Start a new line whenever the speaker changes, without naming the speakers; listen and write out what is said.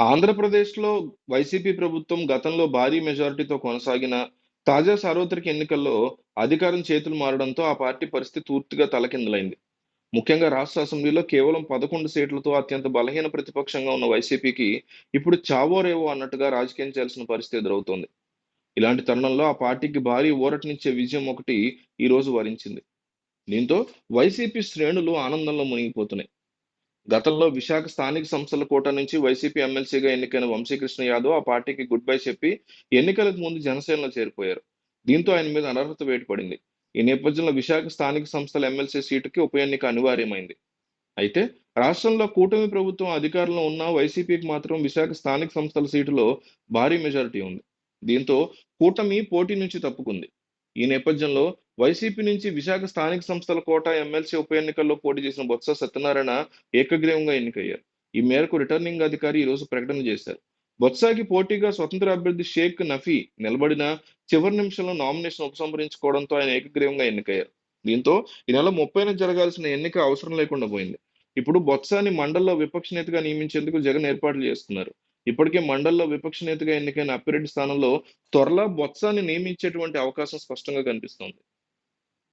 ఆంధ్రప్రదేశ్‌లో వైసీపీ ప్రభుత్వం గతంలో భారీ మెజారిటీతో కొనసాగిన తాజా సార్వత్రిక ఎన్నికల్లో అధికారం చేతులు మారడంతో ఆ పార్టీ పరిస్థితి పూర్తిగా తలకిందులైంది. ముఖ్యంగా రాష్ట్ర అసెంబ్లీలో కేవలం 11 సీట్లతో అత్యంత బలహీన ప్రతిపక్షంగా ఉన్న వైసీపీకి ఇప్పుడు చావోరేవో అన్నట్టుగా రాజకీయం చేయాల్సిన పరిస్థితి ఎదురవుతోంది. ఇలాంటి తరుణంలో ఆ పార్టీకి భారీ ఊరటనిచ్చే విజయం ఒకటి ఈరోజు వరించింది. దీంతో వైసీపీ శ్రేణులు ఆనందంలో మునిగిపోతున్నాయి. గతంలో విశాఖ స్థానిక సంస్థల కోట నుంచి వైసీపీ ఎమ్మెల్సీగా ఎన్నికైన వంశీకృష్ణ యాదవ్ ఆ పార్టీకి గుడ్ బై చెప్పి ఎన్నికలకు ముందు జనసేనలో చేరిపోయారు. దీంతో ఆయన మీద అనర్హత వేటు పడింది. ఈ నేపథ్యంలో విశాఖ స్థానిక సంస్థల ఎమ్మెల్సీ సీటుకి ఉప ఎన్నిక అనివార్యమైంది. అయితే రాష్ట్రంలో కూటమి ప్రభుత్వం అధికారంలో ఉన్న వైసీపీకి మాత్రం విశాఖ స్థానిక సంస్థల సీటులో భారీ మెజారిటీ ఉంది. దీంతో కూటమి పోటీ నుంచి తప్పుకుంది. ఈ నేపథ్యంలో వైసీపీ నుంచి విశాఖ స్థానిక సంస్థల కోట ఎమ్మెల్సీ ఉప ఎన్నికల్లో పోటీ చేసిన బొత్స సత్యనారాయణ ఏకగ్రీవంగా ఎన్నికయ్యారు. ఈ మేరకు రిటర్నింగ్ అధికారి ఈరోజు రోజు ప్రకటన చేశారు. బొత్సాకి పోటీగా స్వతంత్ర అభ్యర్థి షేక్ నఫీ నిలబడిన చివరి నిమిషంలో నామినేషన్ ఉపసంహరించుకోవడంతో ఆయన ఏకగ్రీవంగా ఎన్నికయ్యారు. దీంతో ఈ నెల 30న జరగాల్సిన ఎన్నిక అవసరం లేకుండా పోయింది. ఇప్పుడు బొత్సాని మండల్లో విపక్ష నేతగా నియమించేందుకు జగన్ ఏర్పాట్లు చేస్తున్నారు. ఇప్పటికే మండల్లో విపక్ష నేతగా ఎన్నికైన అప్పిరెడ్డి స్థానంలో త్వరలో బొత్సని నియమించేటువంటి అవకాశం స్పష్టంగా కనిపిస్తోంది.